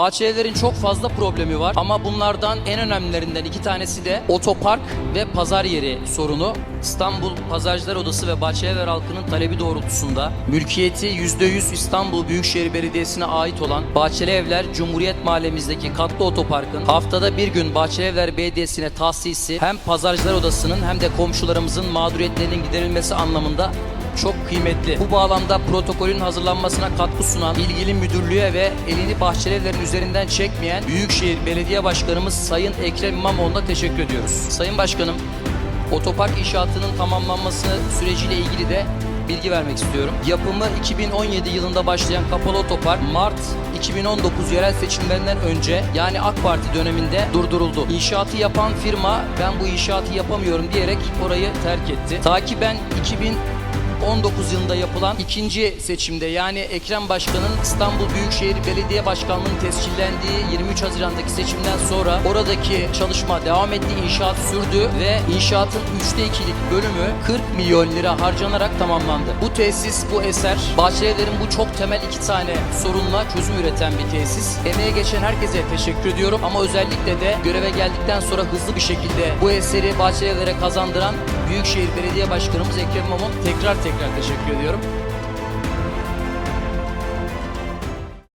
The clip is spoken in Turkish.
Bahçelievlerin çok fazla problemi var ama bunlardan en önemlilerinden iki tanesi de otopark ve pazar yeri sorunu. İstanbul Pazarcılar Odası ve Bahçelievler halkının talebi doğrultusunda mülkiyeti %100 İstanbul Büyükşehir Belediyesi'ne ait olan Bahçelievler Cumhuriyet Mahallemizdeki katlı otoparkın haftada bir gün Bahçelievler Belediyesi'ne tahsisi hem Pazarcılar Odası'nın hem de komşularımızın mağduriyetlerinin giderilmesi anlamında çok kıymetli. Bu bağlamda protokolün hazırlanmasına katkı sunan ilgili müdürlüğe ve elini Bahçelievlerin üzerinden çekmeyen Büyükşehir Belediye Başkanımız Sayın Ekrem İmamoğlu'na teşekkür ediyoruz. Sayın Başkanım, otopark inşaatının tamamlanması süreciyle ilgili de bilgi vermek istiyorum. Yapımı 2017 yılında başlayan kapalı otopark Mart 2019 yerel seçimlerinden önce yani AK Parti döneminde durduruldu. İnşaatı yapan firma ben bu inşaatı yapamıyorum diyerek orayı terk etti. Ta ki ben 2000 19 yılında yapılan ikinci seçimde yani Ekrem Başkan'ın İstanbul Büyükşehir Belediye Başkanlığı'nın tescillendiği 23 Haziran'daki seçimden sonra oradaki çalışma devam etti, inşaat sürdü ve inşaatın 3'te 2'lik bölümü 40 milyon lira harcanarak tamamlandı. Bu tesis, bu eser Bahçelievlerin bu çok temel iki tane sorunla çözüm üreten bir tesis. Emeğe geçen herkese teşekkür ediyorum ama özellikle de göreve geldikten sonra hızlı bir şekilde bu eseri Bahçelievlere kazandıran Büyükşehir Belediye Başkanımız Ekrem İmamoğlu tekrar tekrar teşekkür ediyorum.